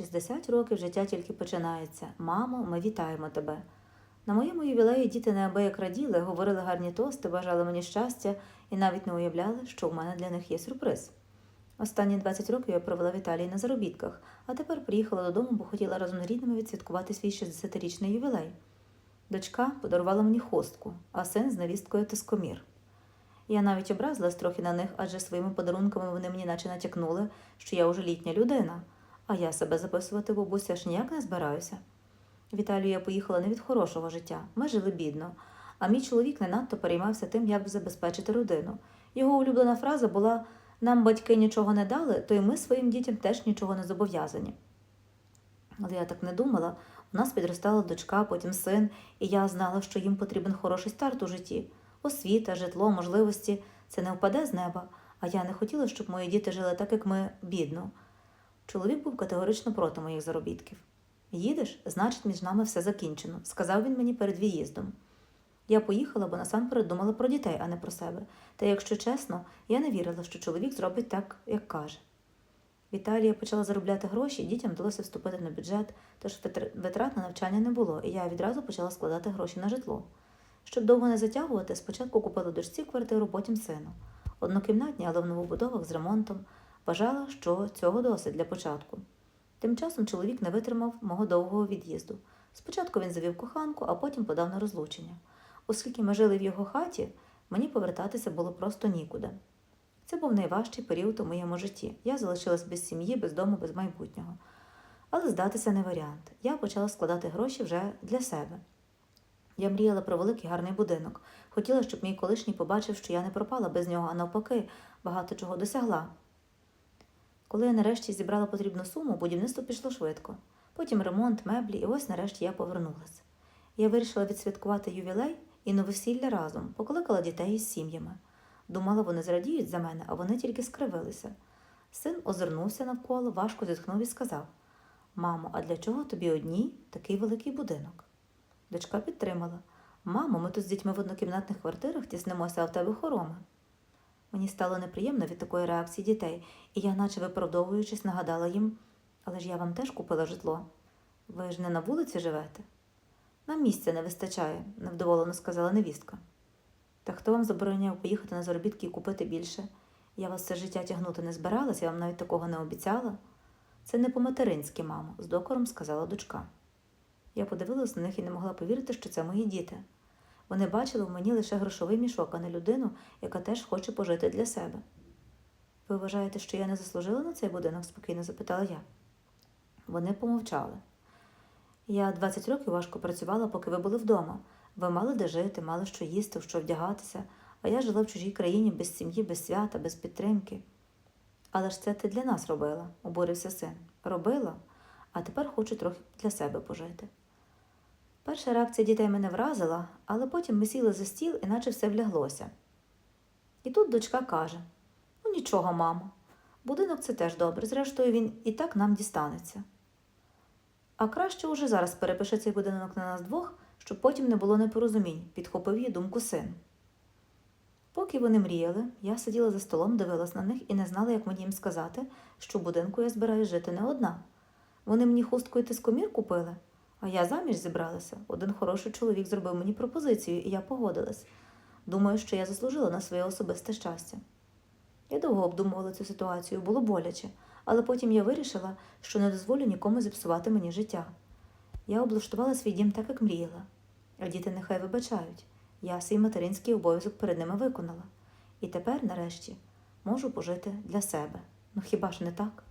60 років життя тільки починається. Мамо, ми вітаємо тебе. На моєму ювілеї діти неабияк раділи, говорили гарні тости, бажали мені щастя і навіть не уявляли, що у мене для них є сюрприз. Останні 20 років я провела в Італії на заробітках, а тепер приїхала додому, бо хотіла разом з рідними відсвяткувати свій 60-річний ювілей. Дочка подарувала мені хустку, а син з невісткою тискомір. Я навіть образилась трохи на них, адже своїми подарунками вони мені наче натякнули, що я уже літня людина, а я себе записувати в бабусю аж ніяк не збираюся. В я поїхала не від хорошого життя. Ми жили бідно, а мій чоловік не надто переймався тим, як забезпечити родину. Його улюблена фраза була нам батьки нічого не дали, то й ми своїм дітям теж нічого не зобов'язані. Але я так не думала. У нас підростала дочка, потім син, і я знала, що їм потрібен хороший старт у житті. Освіта, житло, можливості це не впаде з неба, а я не хотіла, щоб мої діти жили так, як ми бідно. Чоловік був категорично проти моїх заробітків. Їдеш, значить, між нами все закінчено, сказав він мені перед в'їздом. Я поїхала, бо насамперед думала про дітей, а не про себе. Та якщо чесно, я не вірила, що чоловік зробить так, як каже. В Італії почала заробляти гроші, дітям вдалося вступити на бюджет, тож витрат на навчання не було, і я відразу почала складати гроші на житло. Щоб довго не затягувати, спочатку купила дочці квартиру, потім сину. Однокімнатні, але в новобудовах з ремонтом. Вважала, що цього досить для початку. Тим часом чоловік не витримав мого довгого від'їзду. Спочатку він завів коханку, а потім подав на розлучення. Оскільки ми жили в його хаті, мені повертатися було просто нікуди. Це був найважчий період у моєму житті. Я залишилась без сім'ї, без дому, без майбутнього. Але здатися не варіант. Я почала складати гроші вже для себе. Я мріяла про великий гарний будинок. Хотіла, щоб мій колишній побачив, що я не пропала без нього, а навпаки, багато чого досягла. Коли я нарешті зібрала потрібну суму, будівництво пішло швидко. Потім ремонт, меблі, і ось нарешті я повернулася. Я вирішила відсвяткувати ювілей і новосілля разом, покликала дітей із сім'ями. Думала, вони зрадіють за мене, а вони тільки скривилися. Син озирнувся навколо, важко зітхнув і сказав: Мамо, а для чого тобі одній такий великий будинок? Дочка підтримала. Мамо, ми тут з дітьми в однокімнатних квартирах тіснимося, а в тебе хороми. Мені стало неприємно від такої реакції дітей, і я, наче виправдовуючись, нагадала їм, але ж я вам теж купила житло. Ви ж не на вулиці живете? Нам місця не вистачає, невдоволено сказала невістка. Та хто вам забороняв поїхати на заробітки і купити більше? Я вас все життя тягнути не збиралася, я вам навіть такого не обіцяла. Це не по-материнськи, мамо, з докором сказала дочка. Я подивилась на них і не могла повірити, що це мої діти. Вони бачили в мені лише грошовий мішок, а не людину, яка теж хоче пожити для себе. Ви вважаєте, що я не заслужила на цей будинок? спокійно запитала я. Вони помовчали. Я 20 років важко працювала, поки ви були вдома. Ви мали де жити, мали що їсти, в що вдягатися, а я жила в чужій країні без сім'ї, без свята, без підтримки. Але ж це ти для нас робила, обурився син. Робила, а тепер хочу трохи для себе пожити. Перша реакція дітей мене вразила, але потім ми сіли за стіл, іначе все вляглося. І тут дочка каже: Ну нічого, мамо, будинок це теж добре, зрештою він і так нам дістанеться. А краще уже зараз перепиши цей будинок на нас двох, щоб потім не було непорозумінь, підхопив її думку син. Поки вони мріяли, я сиділа за столом, дивилась на них і не знала, як мені їм сказати, що в будинку я збираюсь жити не одна. Вони мені хустку і тискомір купили, а я заміж зібралася. Один хороший чоловік зробив мені пропозицію, і я погодилась. Думаю, що я заслужила на своє особисте щастя. Я довго обдумувала цю ситуацію, було боляче, але потім я вирішила, що не дозволю нікому зіпсувати мені життя. Я облаштувала свій дім так, як мріяла, а діти нехай вибачають. Я свій материнський обов'язок перед ними виконала. І тепер, нарешті, можу пожити для себе. Ну хіба ж не так?